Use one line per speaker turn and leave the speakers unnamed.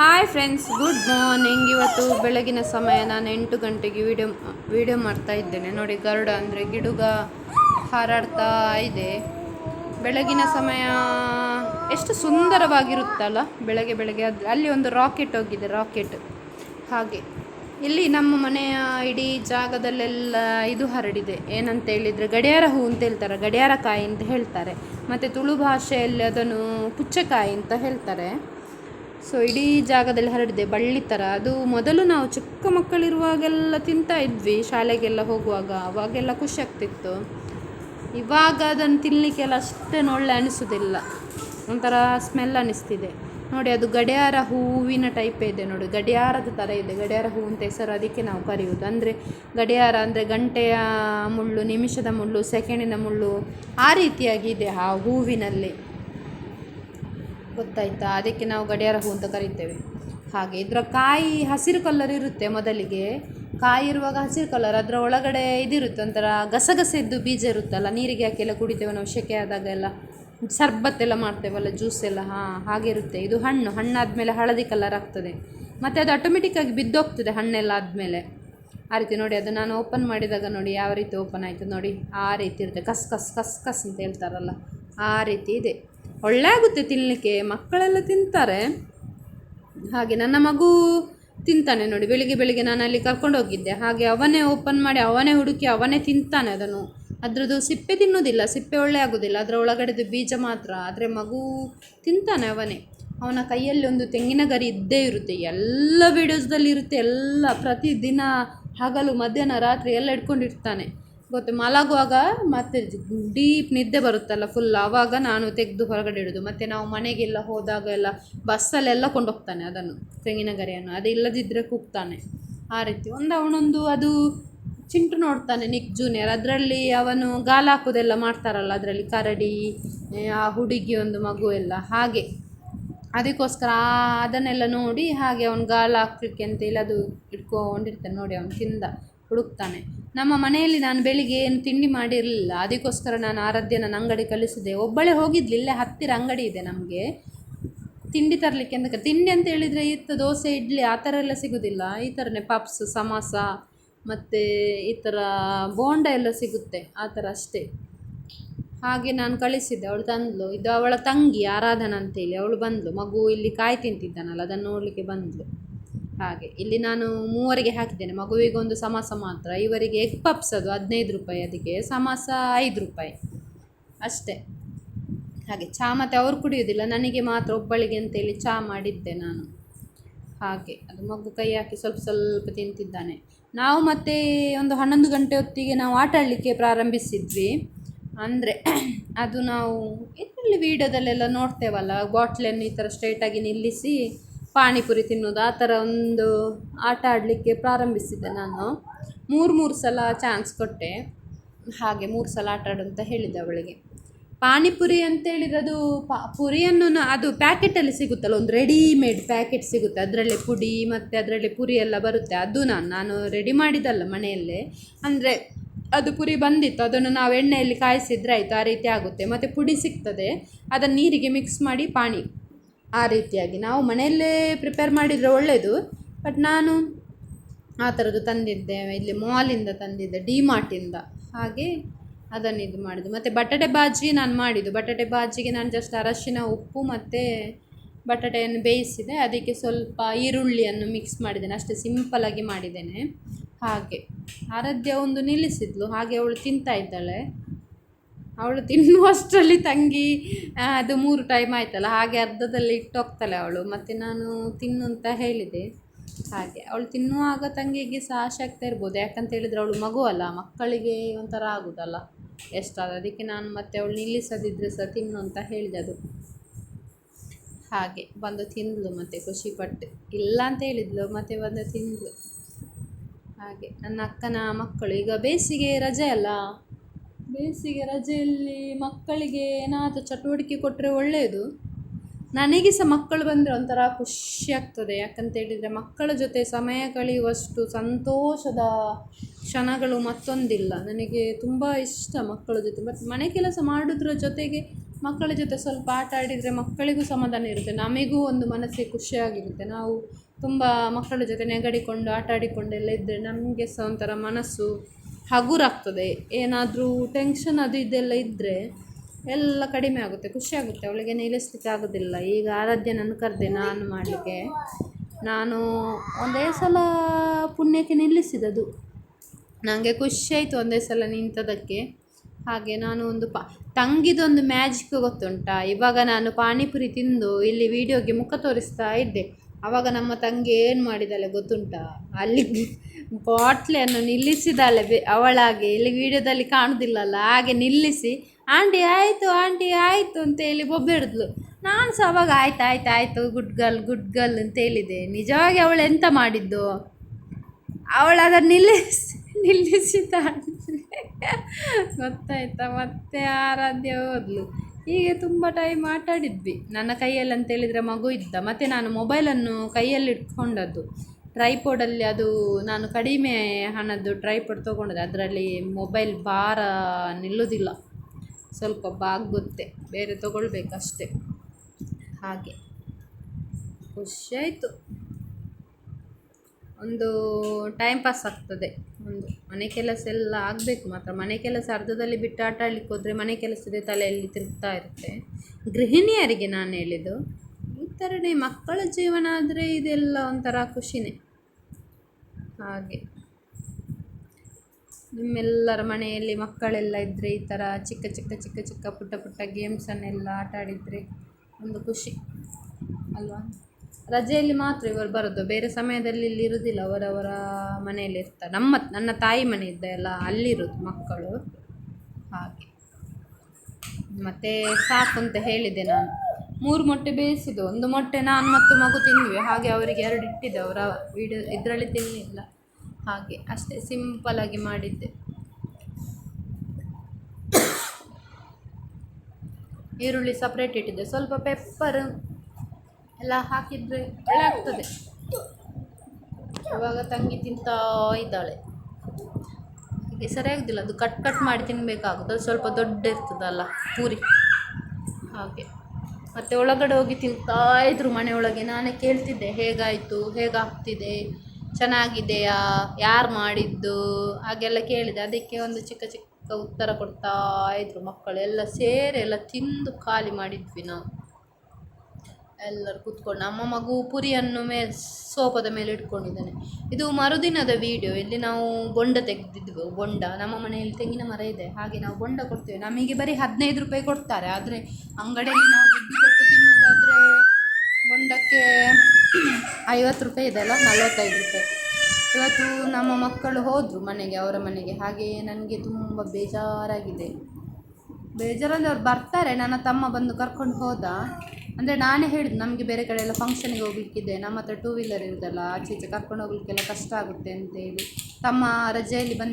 Hi friends good morning ಇವತ್ತು ಬೆಳಗಿನ ಸಮಯ, ನಾನು ಎಂಟು ಗಂಟೆಗೆ ವಿಡಿಯೋ ವಿಡಿಯೋ ಮಾಡ್ತಾ ಇದ್ದೇನೆ. ನೋಡಿ, ಗರುಡ ಅಂದರೆ ಗಿಡುಗ ಹಾರಾಡ್ತಾ ಇದೆ. ಬೆಳಗಿನ ಸಮಯ ಎಷ್ಟು ಸುಂದರವಾಗಿರುತ್ತಲ್ಲ? ಬೆಳಗ್ಗೆ ಬೆಳಗ್ಗೆ ಅದು ಅಲ್ಲಿ ಒಂದು ರಾಕೆಟ್ ಹೋಗಿದೆ ರಾಕೆಟ್ ಹಾಗೆ. ಇಲ್ಲಿ ನಮ್ಮ ಮನೆಯ ಇಡೀ ಜಾಗದಲ್ಲೆಲ್ಲ ಇದು ಹರಡಿದೆ. ಏನಂತ ಹೇಳಿದರೆ ಗಡಿಯಾರ ಹೂ ಅಂತ ಹೇಳ್ತಾರೆ, ಗಡಿಯಾರ ಕಾಯಿ ಅಂತ ಹೇಳ್ತಾರೆ. ಮತ್ತು ತುಳು ಭಾಷೆಯಲ್ಲಿ ಅದನ್ನು ಪುಚ್ಚಕಾಯಿ ಅಂತ ಹೇಳ್ತಾರೆ. ಸೊ ಇಡೀ ಜಾಗದಲ್ಲಿ ಹರಡಿದೆ, ಬಳ್ಳಿ ಥರ ಅದು ಮೊದಲು ನಾವು ಚಿಕ್ಕ ಮಕ್ಕಳಿರುವಾಗೆಲ್ಲ ತಿಂತಾ ಇದ್ವಿ, ಶಾಲೆಗೆಲ್ಲ ಹೋಗುವಾಗ. ಅವಾಗೆಲ್ಲ ಖುಷಿ ಆಗ್ತಿತ್ತು ಇವಾಗ ಅದನ್ನು ತಿನ್ನಲಿಕ್ಕೆಲ್ಲ ಅಷ್ಟೇ ಒಳ್ಳೆ ಅನಿಸೋದಿಲ್ಲ. ಒಂಥರ ಸ್ಮೆಲ್ ಅನ್ನಿಸ್ತಿದೆ ನೋಡಿ, ಅದು ಗಡಿಯಾರ ಹೂವಿನ ಟೈಪ್ ಇದೆ ನೋಡಿ. ಗಡಿಯಾರದ ಥರ ಇದೆ. ಗಡಿಯಾರ ಹೂ ಅಂತ ಹೆಸರು ಅದಕ್ಕೆ ನಾವು ಕರೆಯುವುದು. ಅಂದರೆ ಗಡಿಯಾರ ಅಂದರೆ ಗಂಟೆಯ ಮುಳ್ಳು, ನಿಮಿಷದ ಮುಳ್ಳು ಸೆಕೆಂಡಿನ ಮುಳ್ಳು ಆ ರೀತಿಯಾಗಿದೆ ಆ ಹೂವಿನಲ್ಲಿ. ಗೊತ್ತಾಯ್ತಾ? ಅದಕ್ಕೆ ನಾವು ಗಡಿಯಾರ ಹೂ ಅಂತ ಕರಿತೇವೆ. ಹಾಗೆ ಇದರ ಕಾಯಿ ಹಸಿರು ಕಲರ್ ಇರುತ್ತೆ ಮೊದಲಿಗೆ. ಕಾಯಿ ಇರುವಾಗ ಹಸಿರು ಕಲರ್ ಅದರ ಒಳಗಡೆ ಇದಿರುತ್ತೆ ಒಂಥರ ಗಸಗಸೆದ್ದು ಬೀಜ ಇರುತ್ತಲ್ಲ, ನೀರಿಗೆ ಹಾಕಿ ಕುಡಿತೇವೆ ನಾವು ಸೆಕೆ ಆದಾಗ ಎಲ್ಲ. ಸರ್ಬತ್ತೆಲ್ಲ ಮಾಡ್ತೇವಲ್ಲ ಜ್ಯೂಸ್ ಎಲ್ಲ, ಹಾಂ, ಹಾಗೆ ಇರುತ್ತೆ. ಇದು ಹಣ್ಣು, ಹಣ್ಣಾದಮೇಲೆ ಹಳದಿ ಕಲರ್ ಆಗ್ತದೆ. ಮತ್ತು ಅದು ಆಟೋಮೆಟಿಕ್ಕಾಗಿ ಬಿದ್ದೋಗ್ತದೆ, ಹಣ್ಣೆಲ್ಲ ಆದಮೇಲೆ. ಆ ರೀತಿ ನೋಡಿ, ಅದು ನಾನು ಓಪನ್ ಮಾಡಿದಾಗ ನೋಡಿ ಯಾವ ರೀತಿ ಓಪನ್ ಆಯಿತು ನೋಡಿ. ಆ ರೀತಿ ಇರುತ್ತೆ. ಕಸ್ ಕಸ್ ಕಸ್ ಕಸ್ ಅಂತ ಹೇಳ್ತಾರಲ್ಲ, ಆ ರೀತಿ ಇದೆ. ಒಳ್ಳೆ ಆಗುತ್ತೆ ತಿನ್ನಲಿಕ್ಕೆ ಮಕ್ಕಳೆಲ್ಲ ತಿಂತಾರೆ. ಹಾಗೆ ನನ್ನ ಮಗು ತಿಂತಾನೆ ನೋಡಿ, ಬೆಳಿಗ್ಗೆ ಬೆಳಿಗ್ಗೆ ನಾನು ಅಲ್ಲಿ ಕರ್ಕೊಂಡು ಹೋಗಿದ್ದೆ. ಹಾಗೆ ಅವನೇ ಓಪನ್ ಮಾಡಿ ಅವನೇ ಹುಡುಕಿ ಅವನೇ ತಿಂತಾನೆ ಅದನ್ನು. ಅದರದ್ದು ಸಿಪ್ಪೆ ತಿನ್ನೋದಿಲ್ಲ ಸಿಪ್ಪೆ ಒಳ್ಳೆ ಆಗೋದಿಲ್ಲ. ಅದರ ಒಳಗಡೆದು ಬೀಜ ಮಾತ್ರ. ಆದರೆ ಮಗು ತಿಂತಾನೆ ಅವನೇ. ಅವನ ಕೈಯಲ್ಲಿ ಒಂದು ತೆಂಗಿನ ಗರಿ ಇದ್ದೇ ಇರುತ್ತೆ. ಎಲ್ಲ ವೀಡಿಯೋಸ್ದಲ್ಲಿ ಇರುತ್ತೆ ಎಲ್ಲ ಪ್ರತಿದಿನ ಹಗಲು, ಮಧ್ಯಾಹ್ನ, ರಾತ್ರಿ ಎಲ್ಲ ಇಟ್ಕೊಂಡಿರ್ತಾನೆ ಗೊತ್ತು, ಮಲಗುವಾಗ ಮತ್ತೆ ಡೀಪ್ ನಿದ್ದೆ ಬರುತ್ತಲ್ಲ ಫುಲ್ ಆವಾಗ ನಾನು ತೆಗೆದು ಹೊರಗಡೆ ಇಡೋದು. ಮತ್ತು ನಾವು ಮನೆಗೆಲ್ಲ ಹೋದಾಗ ಎಲ್ಲ ಬಸ್ಸಲ್ಲೆಲ್ಲ ಕೊಂಡೋಗ್ತಾನೆ ಅದನ್ನು ತೆಂಗಿನ ಗರಿಯನ್ನು ಅದು ಇಲ್ಲದಿದ್ದರೆ ಕೂಗ್ತಾನೆ. ಆ ರೀತಿ. ಒಂದು ಅವನೊಂದು ಅದು ಚಿಂಟು ನೋಡ್ತಾನೆ ನಿಕ್ ಜೂನಿಯರ್ ಅದರಲ್ಲಿ ಅವನು ಗಾಲ ಹಾಕೋದೆಲ್ಲ ಮಾಡ್ತಾರಲ್ಲ, ಅದರಲ್ಲಿ ಕರಡಿ, ಆ ಹುಡುಗಿ ಒಂದು ಮಗು ಎಲ್ಲ. ಹಾಗೆ. ಅದಕ್ಕೋಸ್ಕರ ಅದನ್ನೆಲ್ಲ ನೋಡಿ ಹಾಗೆ ಅವನು ಗಾಳ ಹಾಕ್ಲಿಕ್ಕೆ ಅಂತೇಳಿ ಅದು ಇಟ್ಕೊಂಡಿರ್ತಾನೆ ನೋಡಿ ಅವನು ತಿಂದ. ಹುಡುಕ್ತಾನೆ. ನಮ್ಮ ಮನೆಯಲ್ಲಿ ನಾನು ಬೆಳಿಗ್ಗೆ ಏನು ತಿಂಡಿ ಮಾಡಿರಲಿಲ್ಲ, ಅದಕ್ಕೋಸ್ಕರ ನಾನು ಆರಾಧ್ಯ ನನ್ನ ಅಂಗಡಿ ಕಳಿಸಿದೆ ಒಬ್ಬಳೇ ಹೋಗಿದ್ಲು, ಇಲ್ಲೇ ಹತ್ತಿರ ಅಂಗಡಿ ಇದೆ ನಮಗೆ. ತಿಂಡಿ ತರಲಿಕ್ಕೆ ಅಂತ ತಿಂಡಿ ಅಂತ ಹೇಳಿದರೆ ಇತ್ತು, ದೋಸೆ, ಇಡ್ಲಿ, ಆ ಥರ ಎಲ್ಲ ಸಿಗೋದಿಲ್ಲ. ಈ ಥರನೇ ಪಪ್ಸ್, ಸಮೋಸ, ಮತ್ತು ಈ ಥರ ಬೋಂಡ ಎಲ್ಲ ಸಿಗುತ್ತೆ, ಆ ಥರ ಅಷ್ಟೇ. ಹಾಗೆ ನಾನು ಕಳಿಸಿದ್ದೆ, ಅವಳು ತಂದಳು ಇದು ಅವಳ ತಂಗಿ, ಆರಾಧನಾ ಅಂತೇಳಿ, ಅವಳು ಬಂದಳು ಮಗು ಇಲ್ಲಿ ಕಾಯಿ ತಿಂತಿದ್ದಾನಲ್ಲ, ಅದನ್ನು ನೋಡಲಿಕ್ಕೆ ಬಂದಳು ಹಾಗೆ. ಇಲ್ಲಿ ನಾನು ಮೂವರಿಗೆ ಹಾಕಿದ್ದೇನೆ. ಮಗುವಿಗೆ ಒಂದು ಸಮೋಸ ಮಾತ್ರ. ಇವರಿಗೆ ಎಗ್ ಪಪ್ಸ್ ಅದು ಹದಿನೈದು ರೂಪಾಯಿ, ಅದಕ್ಕೆ ಸಮೋಸ ಐದು ರೂಪಾಯಿ. ಅಷ್ಟೇ. ಹಾಗೆ ಚಹಾ ಮತ್ತು ಅವರು ಕುಡಿಯೋದಿಲ್ಲ ನನಗೆ ಮಾತ್ರ ಒಬ್ಬಳಿಗೆ ಅಂತೇಳಿ ಚಹಾ ಮಾಡಿದ್ದೆ ನಾನು. ಹಾಗೆ. ಅದು ಮಗು ಕೈ ಹಾಕಿ ಸ್ವಲ್ಪ ಸ್ವಲ್ಪ ತಿಂತಿದ್ದಾನೆ. ನಾವು ಮತ್ತೆ ಒಂದು ಹನ್ನೊಂದು ಗಂಟೆ ಹೊತ್ತಿಗೆ ನಾವು ಆಟ ಆಡಲಿಕ್ಕೆ ಪ್ರಾರಂಭಿಸಿದ್ವಿ. ಅಂದರೆ ಅದು ನಾವು ಇದರಲ್ಲಿ ವೀಡಿಯೋದಲ್ಲೆಲ್ಲ ನೋಡ್ತೇವಲ್ಲ ಬಾಟ್ಲನ್ನು ಈ ಥರ ಸ್ಟ್ರೈಟಾಗಿ ನಿಲ್ಲಿಸಿ ಪಾನಿಪುರಿ ತಿನ್ನೋದು ಆ ಥರ ಒಂದು ಆಟ ಆಡಲಿಕ್ಕೆ ಪ್ರಾರಂಭಿಸಿದ್ದೆ ನಾನು. ಮೂರು ಮೂರು ಸಲ ಚಾನ್ಸ್ ಕೊಟ್ಟೆ. ಹಾಗೆ ಮೂರು ಸಲ ಆಟ ಆಡು ಅಂತ ಹೇಳಿದ್ದೆ ಅವಳಿಗೆ. ಪಾನಿಪುರಿ ಅಂತೇಳಿದ್ರೆ ಅದು ಪಾ, ಪುರಿಯನ್ನು ಅದು ಪ್ಯಾಕೆಟಲ್ಲಿ ಸಿಗುತ್ತಲ್ಲ, ಒಂದು ರೆಡಿಮೇಡ್ ಪ್ಯಾಕೆಟ್ ಸಿಗುತ್ತೆ. ಅದರಲ್ಲಿ ಪುಡಿ ಮತ್ತು ಅದರಲ್ಲಿ ಪುರಿ ಎಲ್ಲ ಬರುತ್ತೆ. ಅದು ನಾನು ನಾನು ರೆಡಿ ಮಾಡಿದ್ದಲ್ಲ ಮನೆಯಲ್ಲೇ. ಅಂದರೆ ಅದು ಪುರಿ ಬಂದಿತ್ತು. ಅದನ್ನು ನಾವು ಎಣ್ಣೆಯಲ್ಲಿ ಕಾಯಿಸಿದ್ರೆ ಆಯಿತು, ಆ ರೀತಿ ಆಗುತ್ತೆ. ಮತ್ತು ಪುಡಿ ಸಿಗ್ತದೆ. ಅದನ್ನು ನೀರಿಗೆ ಮಿಕ್ಸ್ ಮಾಡಿ ಪಾನಿ ಆ ರೀತಿಯಾಗಿ. ನಾವು ಮನೆಯಲ್ಲೇ ಪ್ರಿಪೇರ್ ಮಾಡಿದರೆ ಒಳ್ಳೆಯದು ಬಟ್ ನಾನು ಆ ಥರದ್ದು ತಂದಿದ್ದೆ, ಇಲ್ಲಿ ಮಾಲಿಂದ ತಂದಿದ್ದೆ ಡಿ ಮಾರ್ಟಿಂದ ಹಾಗೆ ಅದನ್ನು ಇದು ಮಾಡಿದ್ದು ಮತ್ತು ಬಟಾಟೆ ಬಾಜಿ ನಾನು ಮಾಡಿದ್ದು. ಬಟಾಟೆ ಬಾಜಿಗೆ ನಾನು ಜಸ್ಟ್ ಅರಶಿನ, ಉಪ್ಪು ಮತ್ತು ಬಟಾಟೆಯನ್ನು ಬೇಯಿಸಿದೆ. ಅದಕ್ಕೆ ಸ್ವಲ್ಪ ಈರುಳ್ಳಿಯನ್ನು ಮಿಕ್ಸ್ ಮಾಡಿದ್ದೇನೆ. ಅಷ್ಟೇ ಸಿಂಪಲಾಗಿ ಮಾಡಿದ್ದೇನೆ. ಹಾಗೆ ಆರಾಧ್ಯ ಒಂದು ನಿಲ್ಲಿಸಿದ್ಲು. ಹಾಗೆ ಅವಳು ತಿಂತಾ ಇದ್ದಾಳೆ. ಅವಳು ತಿನ್ನುವಷ್ಟರಲ್ಲಿ ತಂಗಿ ಅದು ಮೂರು ಟೈಮ್ ಆಯ್ತಲ್ಲ, ಹಾಗೆ ಅರ್ಧದಲ್ಲಿ ಇಟ್ಟೋಗ್ತಾಳೆ ಅವಳು. ಮತ್ತು ನಾನು ತಿನ್ನು ಅಂತ ಹೇಳಿದೆ. ಹಾಗೆ, ಅವಳು ತಿನ್ನುವಾಗ ತಂಗಿಗೆ ಸಹ ಆಸೆ ಆಗ್ತಾ ಇರ್ಬೋದು. ಯಾಕಂತ ಹೇಳಿದರೆ ಅವಳು ಮಗು ಅಲ್ಲ, ಮಕ್ಕಳಿಗೆ ಒಂಥರ ಆಗೋದಲ್ಲ ಎಷ್ಟಾದ ಅದಕ್ಕೆ ನಾನು ಮತ್ತೆ ಅವಳು ನಿಲ್ಲಿಸದಿದ್ದರೆ ಸಹ ತಿನ್ನು ಅಂತ ಹೇಳಿದೆ ಅದು. ಹಾಗೆ, ಬಂದು ತಿಂದಳು ಮತ್ತು ಖುಷಿಪಟ್ಟು. ಇಲ್ಲ ಅಂತ ಹೇಳಿದ್ಲು, ಮತ್ತೆ ಬಂದು ತಿಂದಳು ಹಾಗೆ, ನನ್ನ ಅಕ್ಕನ ಮಕ್ಕಳು. ಈಗ ಬೇಸಿಗೆ ರಜೆ ಅಲ್ಲ. ಬೇಸಿಗೆ ರಜೆಯಲ್ಲಿ ಮಕ್ಕಳಿಗೆ ಏನಾದರೂ ಚಟುವಟಿಕೆ ಕೊಟ್ಟರೆ ಒಳ್ಳೆಯದು ನನಗೆ ಸಹ ಮಕ್ಕಳು ಬಂದರೆ ಒಂಥರ ಖುಷಿ ಆಗ್ತದೆ. ಯಾಕಂತ ಹೇಳಿದರೆ ಮಕ್ಕಳ ಜೊತೆ ಸಮಯ ಕಳೆಯುವಷ್ಟು ಸಂತೋಷದ ಕ್ಷಣಗಳು ಮತ್ತೊಂದಿಲ್ಲ. ನನಗೆ ತುಂಬ ಇಷ್ಟ ಮಕ್ಕಳ ಜೊತೆ. ಮತ್ತು ಮನೆ ಕೆಲಸ ಮಾಡೋದ್ರ ಜೊತೆಗೆ ಮಕ್ಕಳ ಜೊತೆ ಸ್ವಲ್ಪ ಆಟ ಆಡಿದರೆ ಮಕ್ಕಳಿಗೂ ಸಮಾಧಾನ ಇರುತ್ತೆ. ನಮಗೂ ಒಂದು ಮನಸ್ಸಿಗೆ ಖುಷಿಯಾಗಿರುತ್ತೆ ನಾವು ತುಂಬ ಮಕ್ಕಳ ಜೊತೆ ನೆಗಡಿಕೊಂಡು, ಆಟ ಆಡಿಕೊಂಡೆಲ್ಲ ಇದ್ದರೆ ನಮಗೆ ಸಹ ಒಂಥರ ಮನಸ್ಸು ಹಗುರಾಗ್ತದೆ. ಏನಾದರೂ ಟೆನ್ಷನ್ ಅದು ಇದೆಲ್ಲ ಇದ್ದರೆ ಎಲ್ಲ ಕಡಿಮೆ ಆಗುತ್ತೆ ಖುಷಿಯಾಗುತ್ತೆ ಅವಳಿಗೆ ನಿಲ್ಲಿಸ್ಲಿಕ್ಕೆ ಆಗೋದಿಲ್ಲ. ಈಗ ಆರಾಧ್ಯನನ್ನು ಕರೆದೆ ನಾನು ಮಾಡಲಿಕ್ಕೆ. ನಾನು ಒಂದೇ ಸಲ ಪುಣ್ಯಕ್ಕೆ ನಿಲ್ಲಿಸಿದದು. ನನಗೆ ಖುಷಿ ಆಯಿತು ಒಂದೇ ಸಲ ನಿಂತದಕ್ಕೆ. ಹಾಗೆ ನಾನು ಒಂದು ಪ, ತಂಗಿದೊಂದು ಮ್ಯಾಜಿಕ್ ಗೊತ್ತುಂಟಾ? ಇವಾಗ ನಾನು ಪಾನಿಪುರಿ ತಿಂದು ಇಲ್ಲಿ ವೀಡಿಯೋಗೆ ಮುಖ ತೋರಿಸ್ತಾ ಇದ್ದೆ. ಆವಾಗ ನಮ್ಮ ತಂಗಿ ಏನು ಮಾಡಿದ್ದಾಳೆ ಗೊತ್ತುಂಟಾ? ಅಲ್ಲಿ ಬಾಟ್ಲಿಯನ್ನು ನಿಲ್ಲಿಸಿದ್ದಾಳೆ ಬೆ ಅವಳಾಗೆ. ಇಲ್ಲಿ ವಿಡಿಯೋದಲ್ಲಿ ಕಾಣುವುದಿಲ್ಲಲ್ಲ ಹಾಗೆ ನಿಲ್ಲಿಸಿ, ಆಂಟಿ ಆಯಿತು ಆಂಟಿ ಆಯಿತು ಅಂತೇಳಿ ಬೊಬ್ಬೆಡ್ದ್ಲು. ನಾನು ಸಹ ಅವಾಗ ಆಯ್ತು ಆಯ್ತು, ಆಯಿತು, ಗುಡ್ ಗರ್ಲ್ ಗುಡ್ ಗರ್ಲ್ ಅಂತ ಹೇಳಿದೆ. ನಿಜವಾಗಿ ಅವಳು ಎಂತ ಮಾಡಿದ್ದು? ಅವಳು ಅದನ್ನು ನಿಲ್ಲಿಸಿ ನಿಲ್ಲಿಸಿದ್ದಾಳೆ ಗೊತ್ತಾಯ್ತಾ? ಮತ್ತೆ ಆರಾಧ್ಯ ಹೋದ್ಲು ಹೀಗೆ ತುಂಬ ಟೈಮ್ ಆಟ ಆಡಿದ್ವಿ. ನನ್ನ ಕೈಯಲ್ಲಿ ಅಂತ ಹೇಳಿದರೆ ಮಗು ಇದ್ದ. ಮತ್ತು ನಾನು ಮೊಬೈಲನ್ನು ಕೈಯಲ್ಲಿ ಇಟ್ಕೊಂಡದ್ದು. ಟ್ರೈಪೋಡಲ್ಲಿ ಅದು ನಾನು ಕಡಿಮೆ ಹಣದ್ದು ಟ್ರೈಪೋಡ್ ತೊಗೊಂಡದ್ದು. ಅದರಲ್ಲಿ ಮೊಬೈಲ್ ಭಾರ ನಿಲ್ಲುವುದಿಲ್ಲ ಸ್ವಲ್ಪ ಬಾಗುತ್ತೆ ಬೇರೆ ತೊಗೊಳ್ಬೇಕಷ್ಟೆ. ಹಾಗೆ. ಖುಷಿಯಾಯಿತು ಒಂದು ಟೈಮ್ ಪಾಸ್ ಆಗ್ತದೆ. ಒಂದು ಮನೆ ಕೆಲಸ ಎಲ್ಲ ಆಗಬೇಕು ಮಾತ್ರ. ಮನೆ ಕೆಲಸ ಅರ್ಧದಲ್ಲಿ ಬಿಟ್ಟು ಆಟ ಆಡ್ಲಿಕ್ಕೆ ಹೋದರೆ ಮನೆ ಕೆಲಸದ ತಲೆಯಲ್ಲಿ ತಿರುಗ್ತಾ ಇರುತ್ತೆ. ಗೃಹಿಣಿಯರಿಗೆ ನಾನು ಹೇಳಿದ್ದು, ಈ ಥರನೇ ಮಕ್ಕಳ ಜೀವನ ಆದರೆ ಇದೆಲ್ಲ ಒಂಥರ ಖುಷಿನೇ. ಹಾಗೆ. ನಿಮ್ಮೆಲ್ಲರ ಮನೆಯಲ್ಲಿ ಮಕ್ಕಳೆಲ್ಲ ಇದ್ದರೆ ಈ ಥರ ಚಿಕ್ಕ ಚಿಕ್ಕ ಚಿಕ್ಕ ಚಿಕ್ಕ ಪುಟ್ಟ ಪುಟ್ಟ ಗೇಮ್ಸನ್ನೆಲ್ಲ ಆಟ ಆಡಿದರೆ ಒಂದು ಖುಷಿ. ಅಲ್ವಾ? ರಜೆಯಲ್ಲಿ ಮಾತ್ರ ಇವರು ಬರೋದು. ಬೇರೆ ಸಮಯದಲ್ಲಿ ಇಲ್ಲಿ ಇರುವುದಿಲ್ಲ ಅವರವರ ಮನೆಯಲ್ಲಿ ಇರ್ತಾರೆ. ನಮ್ಮ, ನನ್ನ ತಾಯಿ ಮನೆ ಇದ್ದ ಎಲ್ಲ ಅಲ್ಲಿರೋದು ಮಕ್ಕಳು. ಹಾಗೆ. ಮತ್ತು ಸಾಕು ಅಂತ ಹೇಳಿದೆ ನಾನು. ಮೂರು ಮೊಟ್ಟೆ ಬೇಯಿಸಿದ್ದು. ಒಂದು ಮೊಟ್ಟೆ ನಾನು ಮತ್ತು ಮಗು ತಿಂದ್ವಿ. ಹಾಗೆ ಅವರಿಗೆ ಎರಡು ಇಟ್ಟಿದ್ದೆ. ಅವರ ವಿಡಿಯೋ ಇದರಲ್ಲಿ ತಿನ್ನಲಿಲ್ಲ ಹಾಗೆ ಅಷ್ಟೇ ಸಿಂಪಲಾಗಿ ಮಾಡಿದ್ದೆ. ಈರುಳ್ಳಿ ಸಪ್ರೇಟ್ ಇಟ್ಟಿದ್ದೆ. ಸ್ವಲ್ಪ ಪೆಪ್ಪರ್ ಎಲ್ಲ ಹಾಕಿದರೆ ಒಳ್ಳೆ ಆಗ್ತದೆ. ಇವಾಗ ತಂಗಿ ತಿಂತಾ ಇದ್ದಾಳೆ. ಹೀಗೆ ಸರಿಯಾಗೋದಿಲ್ಲ ಅದು ಕಟ್ ಕಟ್ ಮಾಡಿ ತಿನ್ನಬೇಕಾಗುತ್ತೆ ಅದು ಸ್ವಲ್ಪ ದೊಡ್ಡ ಇರ್ತದಲ್ಲ ಪೂರಿ. ಹಾಗೆ. ಮತ್ತು ಒಳಗಡೆ ಹೋಗಿ ತಿಂತಾ ಇದ್ರು ಮನೆಯೊಳಗೆ ನಾನೇ ಕೇಳ್ತಿದ್ದೆ, ಹೇಗಾಯಿತು ಹೇಗಾಗ್ತಿದೆ ಚೆನ್ನಾಗಿದೆಯಾ, ಯಾರು ಮಾಡಿದ್ದು? ಹಾಗೆಲ್ಲ ಕೇಳಿದೆ. ಅದಕ್ಕೆ ಒಂದು ಚಿಕ್ಕ ಚಿಕ್ಕ ಉತ್ತರ ಕೊಡ್ತಾ ಇದ್ರು ಮಕ್ಕಳು. ಎಲ್ಲ ಸೇರಿ ಎಲ್ಲ ತಿಂದು ಖಾಲಿ ಮಾಡಿದ್ವಿ ನಾವು. ಎಲ್ಲರೂ ಕೂತ್ಕೊಂಡು ನಮ್ಮ ಮಗು ಪುರಿಯನ್ನು ಮೇ ಸೋಫಾದ ಮೇಲೆ ಇಟ್ಕೊಂಡಿದ್ದಾನೆ. ಇದು ಮರುದಿನದ ವಿಡಿಯೋ ಇಲ್ಲಿ ನಾವು ಬೊಂಡ ತೆಗೆದಿದ್ವು, ಬೊಂಡ. ನಮ್ಮ ಮನೆಯಲ್ಲಿ ತೆಂಗಿನ ಮರ ಇದೆ. ಹಾಗೆ ನಾವು ಬೊಂಡ ಕೊಡ್ತೇವೆ. ನಮಗೆ ಬರೀ ಹದಿನೈದು ರೂಪಾಯಿ ಕೊಡ್ತಾರೆ. ಆದರೆ ಅಂಗಡಿಯಲ್ಲಿ ನಾವು ದುಡ್ಡು ಕೊಟ್ಟು ತಿನ್ನೋದಾದರೆ ಬೊಂಡಕ್ಕೆ ಐವತ್ತು ರೂಪಾಯಿ ಇದೆ ಅಲ್ಲ? ನಲವತ್ತೈದು ರೂಪಾಯಿ. ಇವತ್ತು ನಮ್ಮ ಮಕ್ಕಳು ಹೋದರು ಮನೆಗೆ, ಅವರ ಮನೆಗೆ. ಹಾಗೆ ನನಗೆ ತುಂಬ ಬೇಜಾರಾಗಿದೆ. ಬೇಜಾರಲ್ಲಿ ಅವ್ರು ಬರ್ತಾರೆ. ನನ್ನ ತಮ್ಮ ಬಂದು ಕರ್ಕೊಂಡು ಹೋದ. ಅಂದರೆ ನಾನೇ ಹೇಳಿದ್ದು ನಮಗೆ ಬೇರೆ ಕಡೆ ಎಲ್ಲ ಫಂಕ್ಷನಿಗೆ ಹೋಗ್ಲಿಕ್ಕಿದೆ. ನಮ್ಮ ಹತ್ರ ಟೂ ವೀಲರ್ ಇರುವುದಲ್ಲ ಆಚೆ ಈಚೆ ಕರ್ಕೊಂಡು ಹೋಗ್ಲಿಕ್ಕೆಲ್ಲ ಕಷ್ಟ ಆಗುತ್ತೆ ಅಂತೇಳಿ. ತಮ್ಮ ರಜೆಯಲ್ಲಿ ಬಂದು